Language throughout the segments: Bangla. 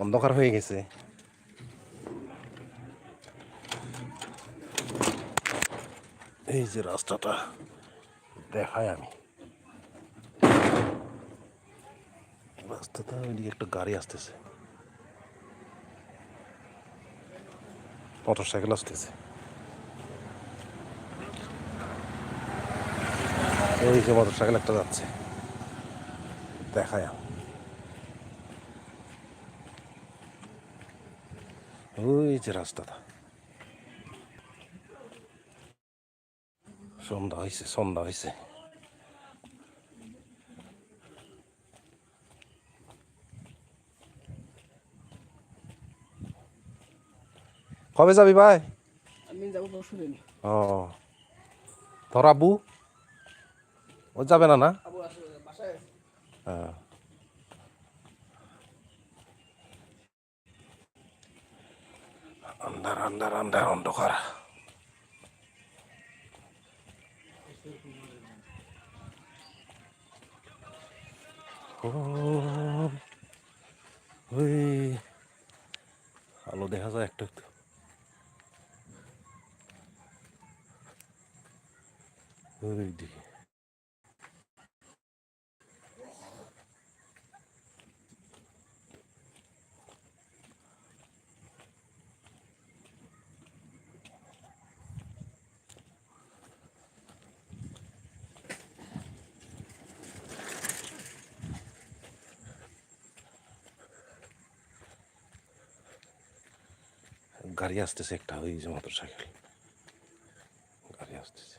অন্ধকার হয়ে গেছে। এই যে রাস্তাটা দেখায় আমি। রাস্তাটা ওইদিকে একটা গাড়ি আসতেছে। মোটর সাইকেল আসতেছে। এই যে মোটর সাইকেল একটা যাচ্ছে। দেখায় আমি। ওই যে রাস্তাটা সন্ধ্যা হয়েছে সন্ধ্যা হয়েছে কবে যাবি ভাই? আমি যাব ও। তোর ও যাবে না না? বাসায় হ্যাঁ। আন্ধার আন্ধার আন্ধার অন্ধকার। আলো দেখা যায় একটু একটু। ওই দিকে। গাড়ি আসতেছে একটা ওই যে মোটর সাইকেল। গাড়ি আসতেছে।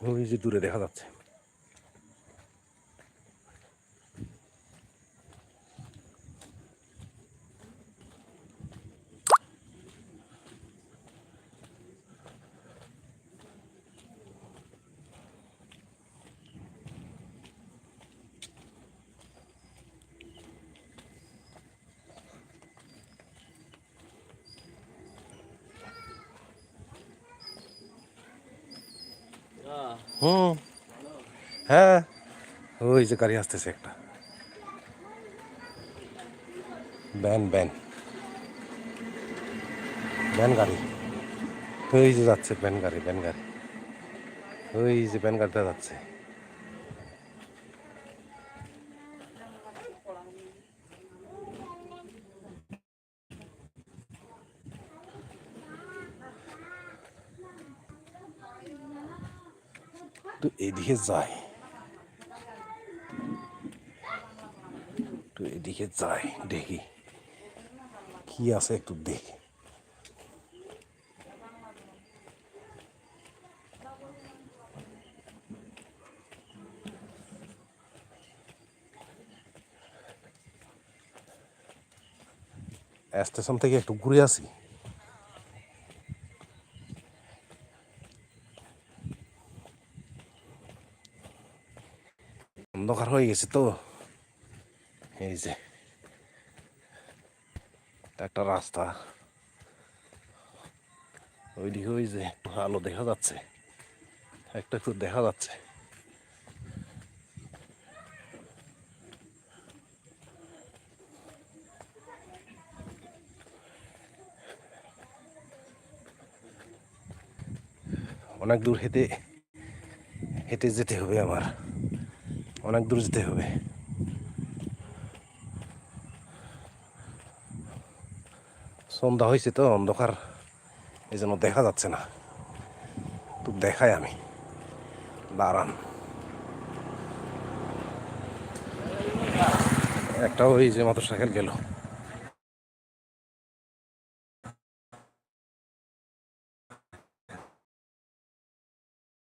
ওই যে দূরে দেখা যাচ্ছে। হুম। হ্যাঁ। ওই যে গাড়ি আসতেছে একটা। Ban ban. ব্যান গাড়ি। ওই যে যাচ্ছে ব্যান গাড়ি ব্যান গাড়ি। ওই যে ব্যান গাড়িটা যাচ্ছে। তো এদিকে যায় তো এদিকে যায় দেখি। কি আছে একটু দেখি। স্টেশন থেকে একটু ঘুরে আসি অন্ধকার গেছে তো এই যে একটা রাস্তা ওইদিকে ওই যে আলো দেখা যাচ্ছে একটা একটু দেখা যাচ্ছে অনেক দূর হেঁটে হেঁটে যেতে হবে আমার অনেক দূর যেতে হবে। সন্ধ্যা হয়েছে তো, অন্ধকার এই জন্য দেখা যাচ্ছে না। তো দেখাই আমি। দাঁড়ান। একটা ওই যে মোটর সাইকেল গেল।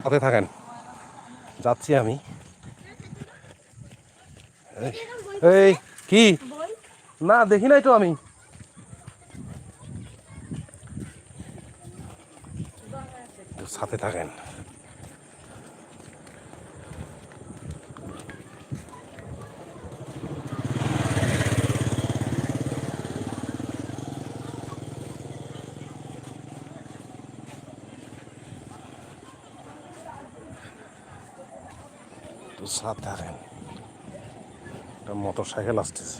সাথে থাকেন। যাচ্ছি আমি। এই- কি? না দেখি নাই তো আমি। সাথে থাকেন। সাথে থাকেন। মোটর সাইকেল আসতেছে।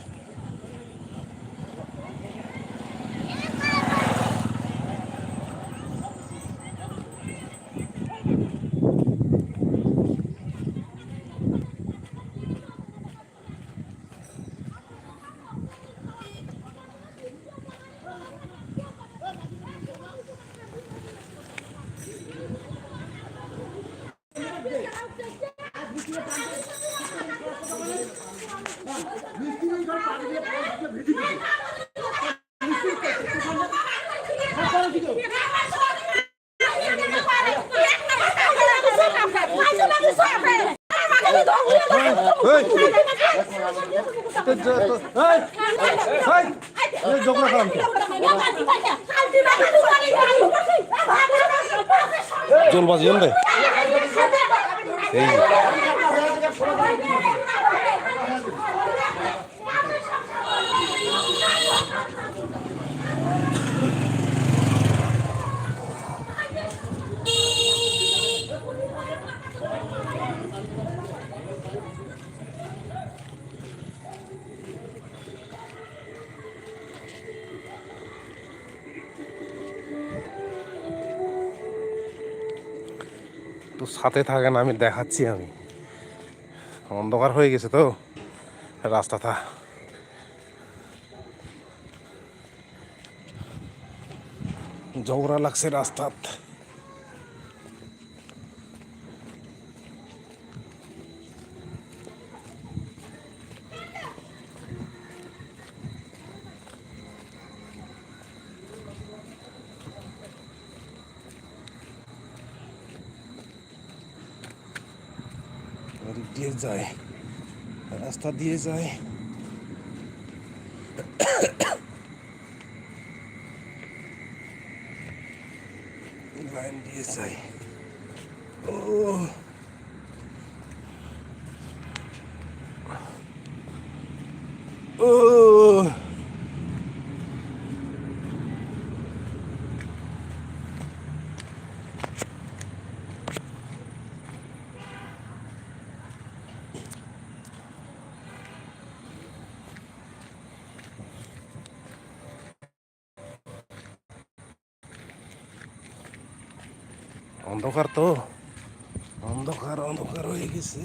ঝগড়া করান কে? জলবাজি এই সাথে থাকেন আমি দেখাচ্ছি আমি। অন্ধকার হয়ে গেছে তো। রাস্তাটা ঝগড়া লাগছে রাস্তাত এদিক দিয়ে যায় রাস্তা দিয়ে যায়। লাইন দিয়ে যায়। ও। ও। অন্ধকার তো। অন্ধকার অন্ধকার হয়ে গেছে।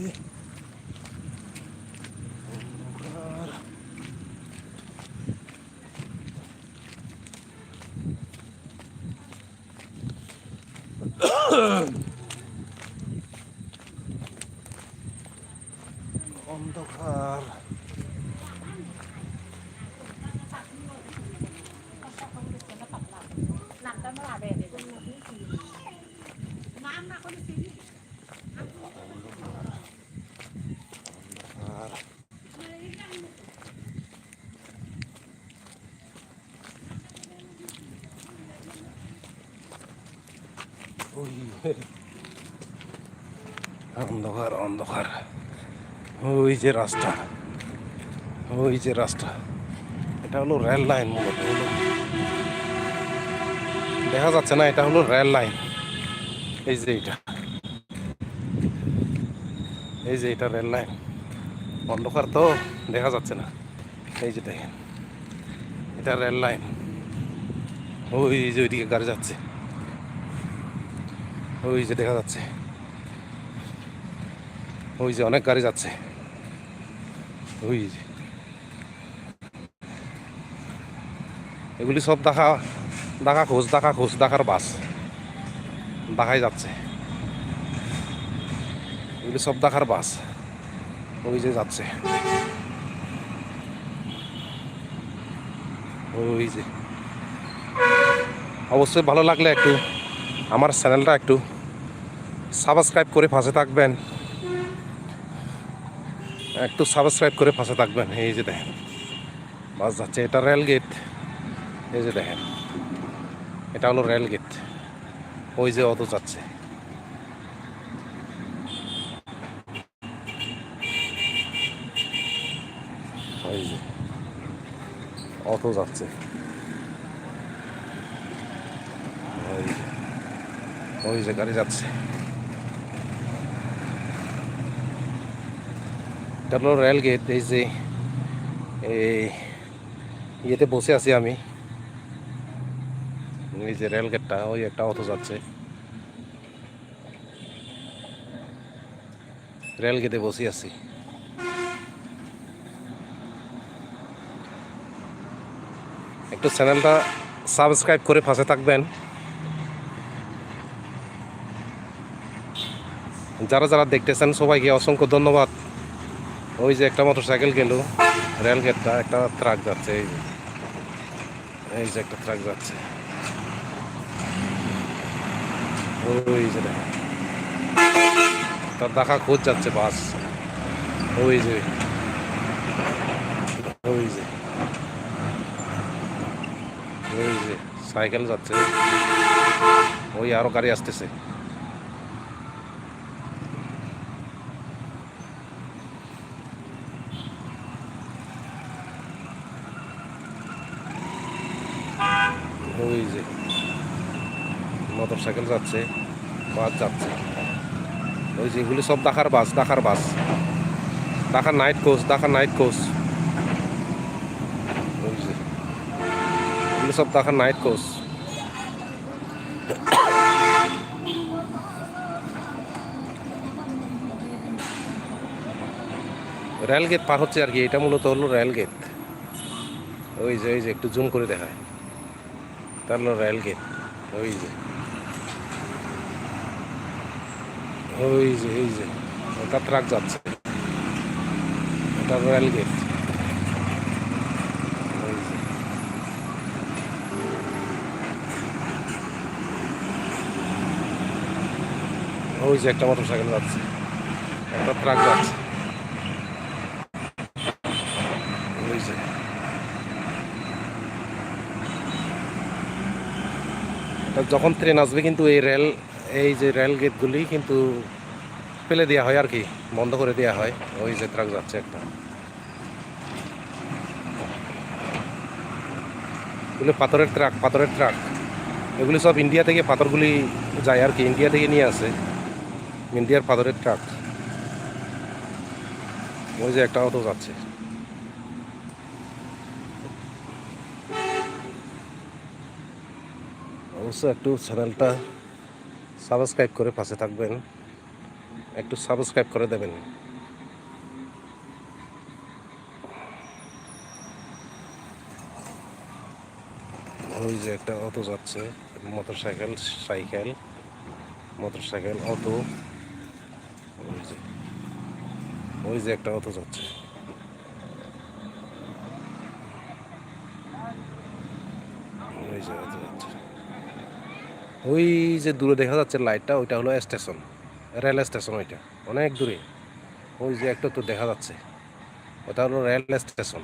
অন্ধকার। অন্ধকার অন্ধকার। ওই যে রাস্তা, ওই যে রাস্তা। এটা হলো রেল লাইন দেখা যাচ্ছে না, এটা হলো রেল লাইন। এই যে এটা এই যে এটা রেল লাইন অন্ধকার তো, দেখা যাচ্ছে না। এই যে দেখেন, এটা রেল লাইন ওই যে ওইদিকে গাড়ি যাচ্ছে। ওই যে দেখা যাচ্ছে। ওই যে অনেক গাড়ি যাচ্ছে। ওই যে। এগুলি সব দেখা দেখা খোঁজ দেখা খোঁজ, দেখার বাস। দেখাই যাচ্ছে। এগুলি সব দেখার বাস। ওই যে যাচ্ছে। ওই যে। অবশ্যই ভালো লাগলে একটু আমার চ্যানেলটা একটু সাবস্ক্রাইব করে ফাঁসে থাকবেন। একটু সাবস্ক্রাইব করে ফাঁসে থাকবেন। এই যে দেখেন। বাস যাচ্ছে। এটা রেল গেট। এই যে দেখেন। এটা হলো রেল গেট। ওই যে অত যাচ্ছে ওই যে অটো যাচ্ছে ওই ওই যে গাড়ি যাচ্ছে এটা হলো গেট এই যে এই ইয়েতে বসে আছি আমি এই যে রেল গেটটা ওই একটা অটো যাচ্ছে রেল গেটে বসে আছি একটু চ্যানেলটা সাবস্ক্রাইব করে পাশে থাকবেন। যারা যারা দেখতেছেন, সবাইকে অসংখ্য ধন্যবাদ। ওই যে একটা মোটর সাইকেল গেল রেল গেটটা একটা ট্রাক যাচ্ছে, এই যে। এই যে একটা ট্রাক যাচ্ছে। ওই যে তার দেখা খোঁজ যাচ্ছে বাস। ওই যে। ওই যে। ওই যে সাইকেল যাচ্ছে। ওই আরও গাড়ি আসতেছে। ওই যে মোটর সাইকেল যাচ্ছে, বাস যাচ্ছে। ওই যে এগুলি সব ঢাকার বাস ঢাকার বাস। ঢাকার নাইট কোচ, ঢাকার নাইট কোচ ওই যে এগুলি সব ঢাকার নাইট কোচ রেল গেট পার হচ্ছে আর কি, এটা মূলত হলো রেল গেট ওই যে ওই যে, একটু জুম করে দেখায়। তার হলো রেল গেট ওই যে। ওই যে, এই যে, ওটা ট্রাক যাচ্ছে। এটা রেল গেট ওই যে ওই যে একটা মোটর সাইকেল যাচ্ছে। একটা ট্রাক যাচ্ছে। যখন ট্রেন আসবে কিন্তু এই রেল এই যে রেল গেটগুলি কিন্তু ফেলে দেওয়া হয় আর কি, বন্ধ করে দেওয়া হয়। ওই যে ট্রাক যাচ্ছে একটা। এগুলো পাথরের ট্রাক পাথরের ট্রাক এগুলি সব ইন্ডিয়া থেকে পাথরগুলি যায় আর কি ইন্ডিয়া থেকে নিয়ে আসে। ইন্ডিয়ার পাথরের ট্রাক। ওই যে একটা অটো যাচ্ছে। অবশ্য একটু চ্যানেলটা সাবস্ক্রাইব করে পাশে থাকবেন। একটু সাবস্ক্রাইব করে দেবেন। ওই যে একটা অটো যাচ্ছে। Motorcycle cycle motorcycle auto. ওই যে একটা অটো যাচ্ছে। ওই যে অটো যাচ্ছে। ওই যে দূরে দেখা যাচ্ছে লাইটটা, ওইটা হলো স্টেশন, রেল স্টেশন ওইটা, অনেক দূরে। ওই যে একটা তো দেখা যাচ্ছে, ওটা হলো রেল স্টেশন।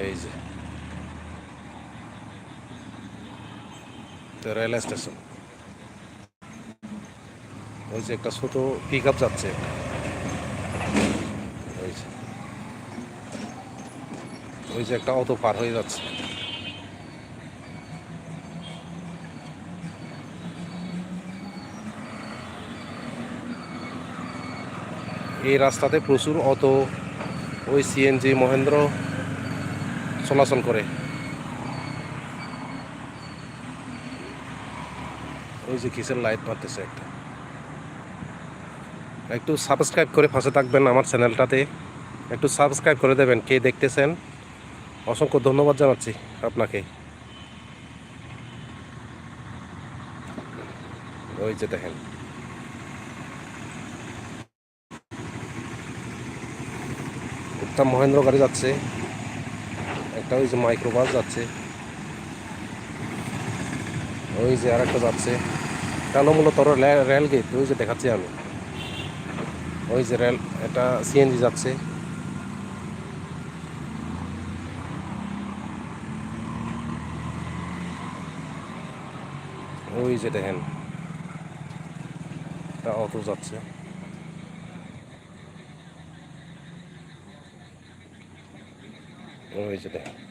এই যে। Rail station. ওই যে একটা ছোট পিক আপ যাচ্ছে। ওই যে। ওই যে একটা অটো পার হয়ে যাচ্ছে। এই রাস্তাতে প্রচুর অটো, ওই সিএনজি মহেন্দ্র চলাচল করে। ওই যে কিসের লাইট মারতেছে একটা। একটু সাবস্ক্রাইব করে পাশে থাকবেন আমার চ্যানেলটাতে। একটু সাবস্ক্রাইব করে দেবেন কে দেখতেছেন। অসংখ্য ধন্যবাদ জানাচ্ছি আপনাকে। ওই যে দেখেন। একটা মহেন্দ্র গাড়ি যাচ্ছে, একটা ওই যে মাইক্রোবাস যাচ্ছে, ওই যে আর একটা যাচ্ছে কেন মূলত রেল গেট ওই যে দেখাচ্ছি আমি। ওই যে রেল, এটা সিএনজি যাচ্ছে। ওই যে দেখেন একটা অটো যাচ্ছে। ওই যে দেখেন।